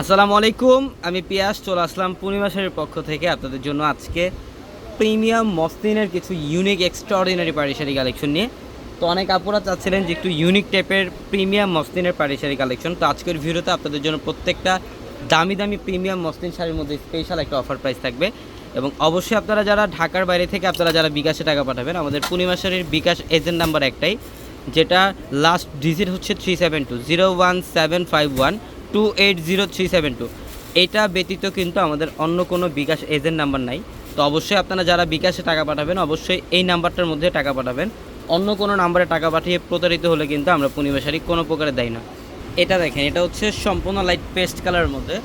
আসসালামু আলাইকুম, আমি পিয়াস, চলে আসলাম পূর্ণিমা পূর্ণিমাসের পক্ষ থেকে আপনাদের জন্য আজকে প্রিমিয়াম মসলিনের কিছু ইউনিক এক্সট্রাঅর্ডিনারি পারিসারি কালেকশন নিয়ে। তো অনেক আপুরা চাচ্ছিলেন যে একটু ইউনিক টাইপের প্রিমিয়াম মসলিনের পারিসারি কালেকশন তো আজকের ভিডিওতে আপনাদের জন্য প্রত্যেকটা দামি দামি প্রিমিয়াম মসলিন শাড়ির মধ্যে স্পেশাল একটা অফার প্রাইস থাকবে। এবং অবশ্যই আপনারা যারা ঢাকার বাইরে থেকে আপনারা যারা বিকাশে টাকা পাঠাবেন, আমাদের পূর্ণিমা শাড়ির বিকাশ এজেন্ট নাম্বার একটাই, যেটা লাস্ট ডিজিট হচ্ছে three seven two zero one seven five one two eight zero three seven two এটা ব্যতীত কিন্তু আমাদের অন্য কোনো বিকাশ এজেন্ট নাম্বার নাই। তো অবশ্যই আপনারা যারা বিকাশে টাকা পাঠাবেন, অবশ্যই এই নাম্বারটার মধ্যে টাকা পাঠাবেন। অন্য কোনো নাম্বারে টাকা পাঠিয়ে প্রতারিত হলে কিন্তু আমরা পূর্ণিমাশারি কোনো প্রকারে দেয় না। এটা দেখেন, এটা হচ্ছে সম্পূর্ণ লাইট পেস্ট কালারের মধ্যে।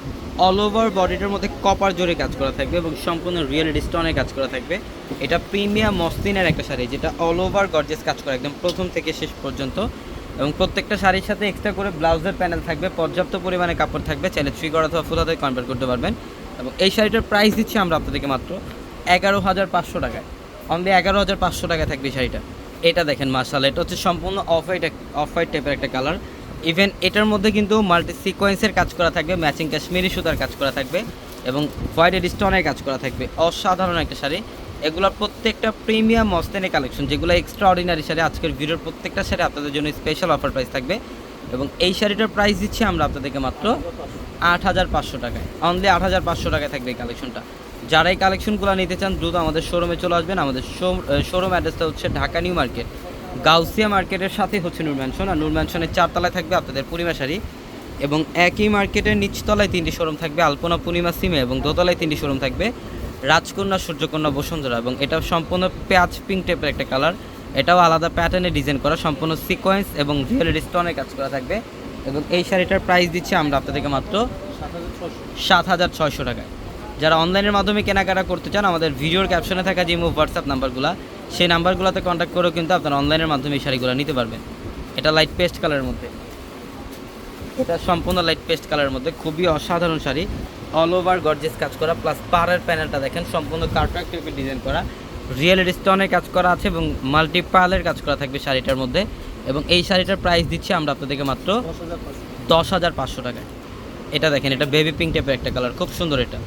অল ওভার বডিটার মধ্যে কপার জোরে কাজ করা থাকবে এবং সম্পূর্ণ রিয়েল স্টোনে কাজ করা থাকবে। এটা প্রিমিয়াম মসলিনের একটা শাড়ি, যেটা অল ওভার গর্জেস কাজ করা, একদম প্রথম থেকে শেষ পর্যন্ত। এবং প্রত্যেকটা শাড়ির সাথে এক্সট্রা করে ব্লাউজের প্যানেল থাকবে, পর্যাপ্ত পরিমাণে কাপড় থাকবে চাইলে থ্রি করা অথবা ফুল হাতে কনভার্ট করতে পারবেন। এবং এই শাড়িটার প্রাইস দিচ্ছি আমরা আপনাদেরকে মাত্র এগারো হাজার পাঁচশো টাকায়। অনলি এগারো হাজার পাঁচশো টাকায় থাকবে এই শাড়িটা। এটা দেখেন মার্শাল এটা হচ্ছে সম্পূর্ণ অফ হোয়াইট অফ হোয়াইট টাইপের একটা কালার ইভেন এটার মধ্যে কিন্তু মাল্টি সিকোয়েন্সের কাজ করা থাকবে ম্যাচিং কাশ্মীরি সুতার কাজ করা থাকবে এবং হোয়াইট স্টোনের কাজ করা থাকবে। অসাধারণ একটা শাড়ি। এগুলোর প্রত্যেকটা প্রিমিয়াম মস্তেনের কালেকশন যেগুলো এক্সট্রা অর্ডিনারি শাড়ি, আজকের ভিডিওর প্রত্যেকটা শাড়ি আপনাদের জন্য স্পেশাল অফার প্রাইস থাকবে। এবং এই শাড়িটার প্রাইস দিচ্ছি আমরা আপনাদেরকে মাত্র আট হাজার পাঁচশো টাকায়। অনলি আট হাজার পাঁচশো টাকায় থাকবে এই কালেকশনটা যারা এই কালেকশনগুলো নিতে চান, দ্রুত আমাদের শোরুমে চলে আসবেন। আমাদের শোরুম অ্যাড্রেসটা হচ্ছে ঢাকা নিউ মার্কেট। গাউসিয়া মার্কেটের সাথে হচ্ছে নূর ম্যানশন। আর নূর ম্যানশনের চারতলায় থাকবে আপনাদের পূর্ণিমা শাড়ি। এবং একই মার্কেটের নিচতলায় তিনটি শোরুম থাকবে, আলপনা পূর্ণিমা সিমে এবং দোতলায় তিনটি শোরুম থাকবে। রাজকন্যা, সূর্যকন্যা, বসুন্ধরা এবং এটা সম্পূর্ণ পেঁয়াজ পিঙ্ক টাইপের একটা কালার এটাও আলাদা প্যাটার্নে ডিজাইন করা, সম্পূর্ণ সিকোয়েন্স এবং রিয়েল স্টোনের কাজ করা থাকবে। এবং এই শাড়িটার প্রাইস দিচ্ছি আমরা আপনাদেরকে মাত্র সাত হাজার ছয়শো টাকায়। যারা অনলাইনের মাধ্যমে কেনাকাটা করতে চান, আমাদের ভিডিওর ক্যাপশনে থাকা যে মুভ হোয়াটসঅ্যাপ নাম্বারগুলো সেই নাম্বারগুলোতে কন্ট্যাক্ট করেও কিন্তু আপনারা অনলাইনের মাধ্যমে এই শাড়িগুলো নিতে পারবেন। এটা লাইট পেস্ট কালারের মধ্যে। এটা সম্পূর্ণ লাইট পেস্ট কালারের মধ্যে। খুবই অসাধারণ শাড়ি। অল ওভার গর্জেস কাজ করা প্লাস পাড়ের প্যানেলটা দেখেন, সম্পূর্ণ কার্টওয়ার্ক টাইপের ডিজাইন করা। রিয়েল স্টোনের কাজ করা আছে এবং মাল্টি পার্লের কাজ করা থাকবে শাড়িটার মধ্যে। এবং এই শাড়িটার প্রাইস দিচ্ছি আমরা আপনাদেরকে মাত্র দশ হাজার পাঁচশো টাকায়। এটা দেখেন, এটা বেবি পিঙ্ক টাইপের একটা কালার খুব সুন্দর এটা।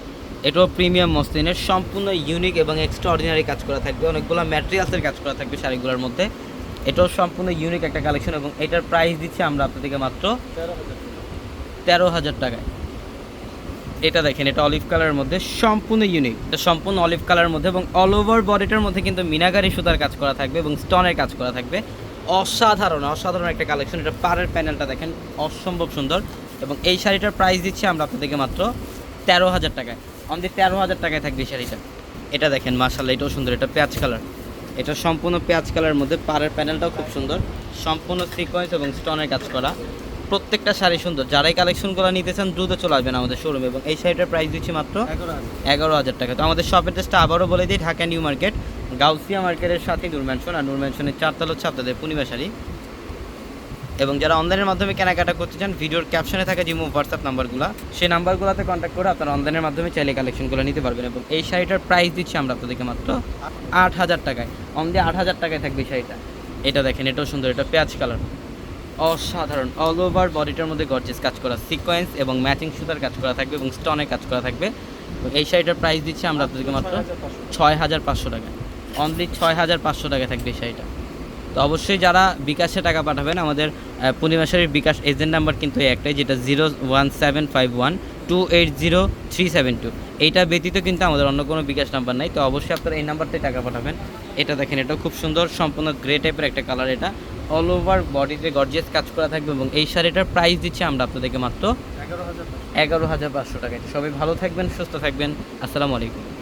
এটাও প্রিমিয়াম মসলিনের সম্পূর্ণ ইউনিক এবং এক্সট্রা অর্ডিনারি কাজ করা থাকবে। অনেকগুলো ম্যাটেরিয়ালসের কাজ করা থাকবে শাড়িগুলোর মধ্যে। এটাও সম্পূর্ণ ইউনিক একটা কালেকশন এবং এটার প্রাইস দিচ্ছি আমরা আপনাদেরকে মাত্র তেরো হাজার টাকায়। এটা দেখেন, এটা অলিভ কালারের মধ্যে সম্পূর্ণ ইউনিক এটা সম্পূর্ণ অলিভ কালারের মধ্যে এবং অল ওভার বডিটার মধ্যে কিন্তু মিনাগারি সুতার কাজ করা থাকবে এবং স্টনের কাজ করা থাকবে। অসাধারণ অসাধারণ একটা কালেকশন এটা পাড়ের প্যানেলটা দেখেন, অসম্ভব সুন্দর। এবং এই শাড়িটার প্রাইস দিচ্ছি আমরা আপনাদেরকে মাত্র তেরো হাজার টাকায়। অনলি তেরো হাজার টাকায় থাকবে এই শাড়িটা। এটা দেখেন মার্শাল্লাহ এটাও সুন্দর, এটা পেঁয়াজ কালার এটা সম্পূর্ণ পেঁয়াজ কালারের মধ্যে পাড়ের প্যানেলটাও খুব সুন্দর। সম্পূর্ণ সিকোয়েন্স এবং স্টোনের কাজ করা। প্রত্যেকটা শাড়ি সুন্দর। যারাই এই কালেকশনগুলো নিতে চান দ্রুত চলে আসবেন আমাদের শোরুমে এবং এই শাড়িটার প্রাইস দিচ্ছি মাত্র এগারো হাজার। টাকা। তো আমাদের শপ অ্যাড্রেসটা আবারও বলে দিই ঢাকা নিউ মার্কেট গাউসিয়া মার্কেটের সাথে নূর ম্যানশন আর নূর ম্যানশনের চারতলা হচ্ছে আপনাদের পূর্ণিমা শাড়ি। এবং যারা অনলাইনের মাধ্যমে কেনাকাটা করতে চান ভিডিওর ক্যাপশনে থাকা যে হোয়াটসঅ্যাপ নাম্বারগুলো সেই নাম্বারগুলোতে কন্ট্যাক্ট করে আপনারা অনলাইনের মাধ্যমে চাইলে কালেকশনগুলো নিতে পারবেন এবং এই শাড়িটার প্রাইস দিচ্ছি আমরা আপনাদেরকে মাত্র আট হাজার টাকায়। অনলি আট হাজার টাকায় থাকবে শাড়িটা। এটা দেখেন এটাও সুন্দর এটা পেঁয়াজ কালার অসাধারণ অল ওভার বডিটার মধ্যে গর্জেস কাজ করা সিকোয়েন্স এবং ম্যাচিং সুতার কাজ করা থাকবে এবং স্টনে কাজ করা থাকবে। এবং এই শাড়িটার প্রাইস দিচ্ছি আমরা আপনাদেরকে মাত্র ছয় হাজার পাঁচশো টাকা। অনলি ছয় হাজার পাঁচশো টাকা থাকবে এই শাড়িটা। তো অবশ্যই যারা বিকাশে টাকা পাঠাবেন আমাদের পূর্ণিমাসের বিকাশ এজেন্ট নাম্বার কিন্তু এই একটাই যেটা zero one seven five one two eight zero three seven two এইটা ব্যতীত কিন্তু আমাদের অন্য কোনো বিকাশ নাম্বার নাই। তো অবশ্যই আপনারা এই নাম্বারটাই টাকা পাঠাবেন। এটা দেখেন এটা খুব সুন্দর সম্পূর্ণ গ্রে টাইপের একটা কালার এটা। অল ওভার বডিতে গর্জিয়াস কাজ করা থাকবে এবং এই শাড়িটার প্রাইস দিচ্ছি আমরা আপনাদেরকে মাত্র এগারো হাজার পাঁচশো টাকা। সবাই ভালো থাকবেন সুস্থ থাকবেন। আসসালামু আলাইকুম।